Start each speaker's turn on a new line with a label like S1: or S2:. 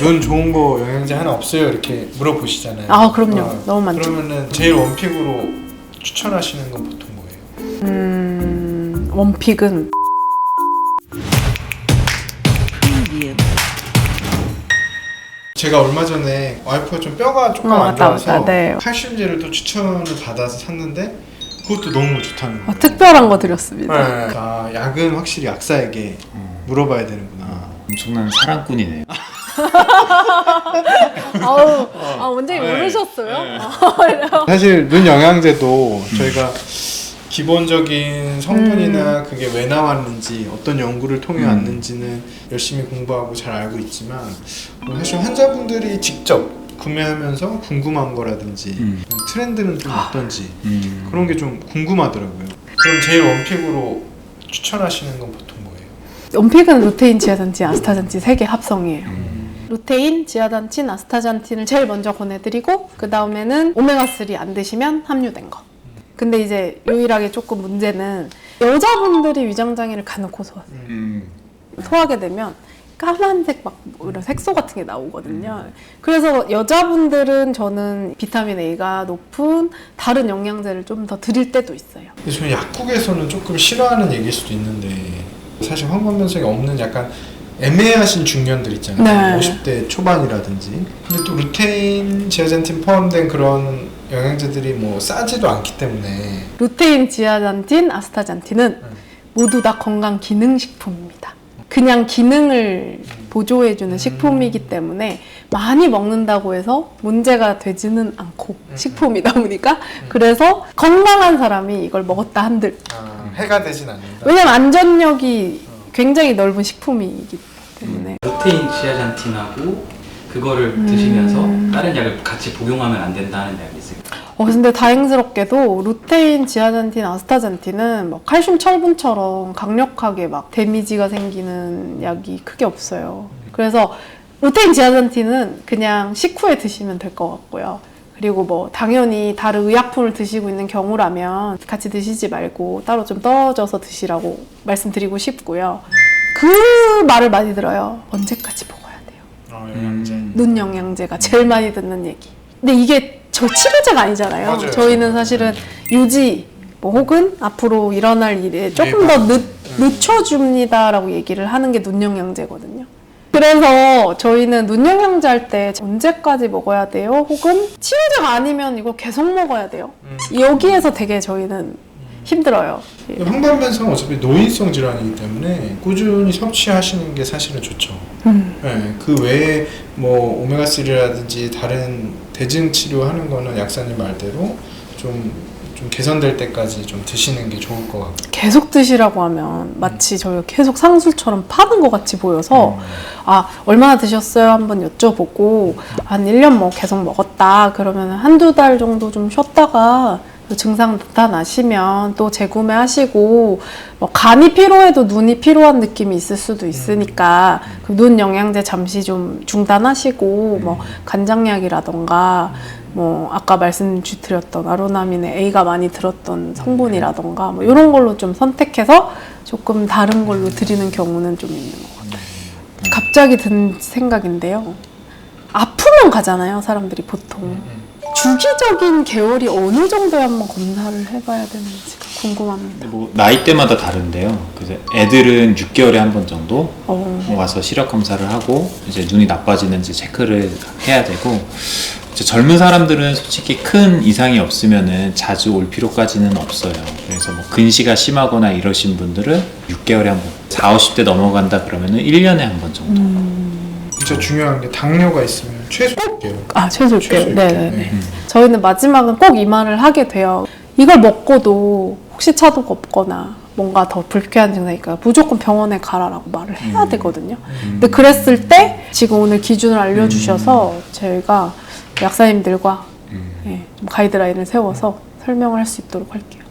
S1: 눈 좋은 거 영양제 하나 없어요? 이렇게 물어보시잖아요.
S2: 아, 그럼요. 너무 많죠.
S1: 그러면은 제일 원픽으로 추천하시는 건 보통 뭐예요?
S2: 음, 원픽은
S1: 제가 얼마 전에 와이프가 좀 뼈가 조금
S2: 어,
S1: 안
S2: 맞다,
S1: 좋아서
S2: 맞다. 네.
S1: 칼슘제를 또 추천을 받아서 샀는데 그것도 너무 좋다는
S2: 어,
S1: 거예요.
S2: 특별한 거 드렸습니다.
S1: 네. 아, 약은 확실히 약사에게 물어봐야 되는구나.
S3: 엄청난 사랑꾼이네요.
S2: 아우, 아, 원장님
S1: 네.
S2: 모르셨어요?
S1: 사실 눈 영양제도 저희가 기본적인 성분이나 그게 왜 나왔는지 어떤 연구를 통해
S3: 음.
S1: 왔는지는 열심히 공부하고 잘 알고 있지만 뭐 사실 환자분들이 직접 구매하면서 궁금한 거라든지
S3: 음.
S1: 트렌드는 좀 어떤지
S3: 음.
S1: 그런 게 좀 궁금하더라고요. 그럼 제일 원픽으로 추천하시는 건 보통 뭐예요?
S2: 원픽은 루테인, 지아잔틴, 아스타잔틴 세개 합성이에요.
S3: 음.
S2: 루테인, 지아잔틴, 아스타잔틴을 제일 먼저 보내드리고 그 다음에는 오메가3 안 드시면 함유된 거. 근데 이제 유일하게 조금 문제는 여자분들이 위장장애를 간혹 소,
S3: 음.
S2: 소화하게 되면 까만색 막 이런 색소 같은 게 나오거든요. 그래서 여자분들은 저는 비타민 A가 높은 다른 영양제를 좀 더 드릴 때도 있어요.
S1: 저는 약국에서는 조금 싫어하는 얘기일 수도 있는데 사실 황반변성이 없는 약간 애매하신 중년들 있잖아요.
S2: 네.
S1: 50대 초반이라든지. 근데 또 루테인, 지아젠틴 포함된 그런 영양제들이 뭐 싸지도 않기 때문에
S2: 루테인, 지아잔틴, 아스타잔틴은 모두 다 건강 기능 식품입니다. 그냥 기능을 보조해주는 식품이기 때문에 많이 먹는다고 해서 문제가 되지는 않고 식품이다 보니까 그래서 건강한 사람이 이걸 먹었다 한들
S1: 아, 해가 되진 않는다.
S2: 왜냐면 안전력이 굉장히 넓은 식품이기 때문에
S4: 루테인 지아잔틴하고 그거를
S2: 음.
S4: 드시면서 다른 약을 같이 복용하면 안 된다는 약이 있어요.
S2: 어 근데 다행스럽게도 루테인, 지아잔틴, 아스타잔틴은 뭐 칼슘 철분처럼 강력하게 막 데미지가 생기는 약이 크게 없어요. 그래서 루테인, 지아잔틴은 그냥 식후에 드시면 될 것 같고요. 그리고 뭐 당연히 다른 의약품을 드시고 있는 경우라면 같이 드시지 말고 따로 좀 떨어져서 드시라고 말씀드리고 싶고요. 그 말을 많이 들어요. 언제까지 먹어야 돼요?
S1: 어, 영양제.
S3: 음.
S2: 눈 영양제가 제일 많이 듣는 얘기. 근데 이게 저 치료제가 아니잖아요.
S1: 맞아요.
S2: 저희는 사실은 유지 뭐 혹은 앞으로 일어날 일에 조금 더 늦, 늦춰줍니다라고 얘기를 하는 게 눈 영양제거든요. 그래서 저희는 눈 영양제 할 때 언제까지 먹어야 돼요? 혹은 치료제가 아니면 이거 계속 먹어야 돼요. 여기에서 되게 저희는 힘들어요.
S1: 근데 황반변성은 어차피 노인성 질환이기 때문에 꾸준히 섭취하시는 게 사실은 좋죠.
S2: 음.
S1: 네, 그 외에 뭐 오메가3라든지 다른 대증 치료하는 거는 약사님 말대로 좀, 좀 개선될 때까지 좀 드시는 게 좋을 것 같고.
S2: 계속 드시라고 하면 마치 저희가 계속 상술처럼 파는 것 같이 보여서
S1: 음.
S2: 아 얼마나 드셨어요 한번 여쭤보고 한 1년 뭐 계속 먹었다 그러면 한두 달 정도 좀 쉬었다가 그 증상 나타나시면 또 재구매하시고 뭐 간이 피로해도 눈이 피로한 느낌이 있을 수도 있으니까 그 눈 영양제 잠시 좀 중단하시고 뭐 간장약이라던가 뭐 아까 말씀드렸던 아로나민에 A가 많이 들었던 성분이라던가 뭐 이런 걸로 좀 선택해서 조금 다른 걸로 드리는 경우는 좀 있는 것 같아요. 갑자기 든 생각인데요. 아프면 가잖아요, 사람들이 보통. 주기적인 개월이 어느 정도에 한번 검사를 해봐야 되는지가 궁금합니다.
S3: 뭐 나이대마다 다른데요. 그래서 애들은 6개월에 한 번 정도
S2: 어,
S3: 와서 시력 검사를 하고 이제 눈이 나빠지는지 체크를 해야 되고 이제 젊은 사람들은 솔직히 큰 이상이 없으면은 자주 올 필요까지는 없어요. 그래서 뭐 근시가 심하거나 이러신 분들은 6개월에 한 번, 4, 50대 넘어간다 그러면은 1년에 한 번 정도.
S1: 진짜 중요한 게 당뇨가 있으면 최소 6개월.
S2: 아, 최소
S1: 최소
S2: 6개월.
S1: 육개월.
S2: 네네네.
S1: 네.
S2: 저희는 마지막은 꼭 이 말을 하게 돼요. 이걸 먹고도 혹시 차도가 없거나 뭔가 더 불쾌한 증상이니까 무조건 병원에 가라라고 말을 해야 되거든요. 근데 그랬을 때 지금 오늘 기준을 알려주셔서 저희가 약사님들과
S3: 음.
S2: 예, 좀 가이드라인을 세워서 설명을 할 수 있도록 할게요.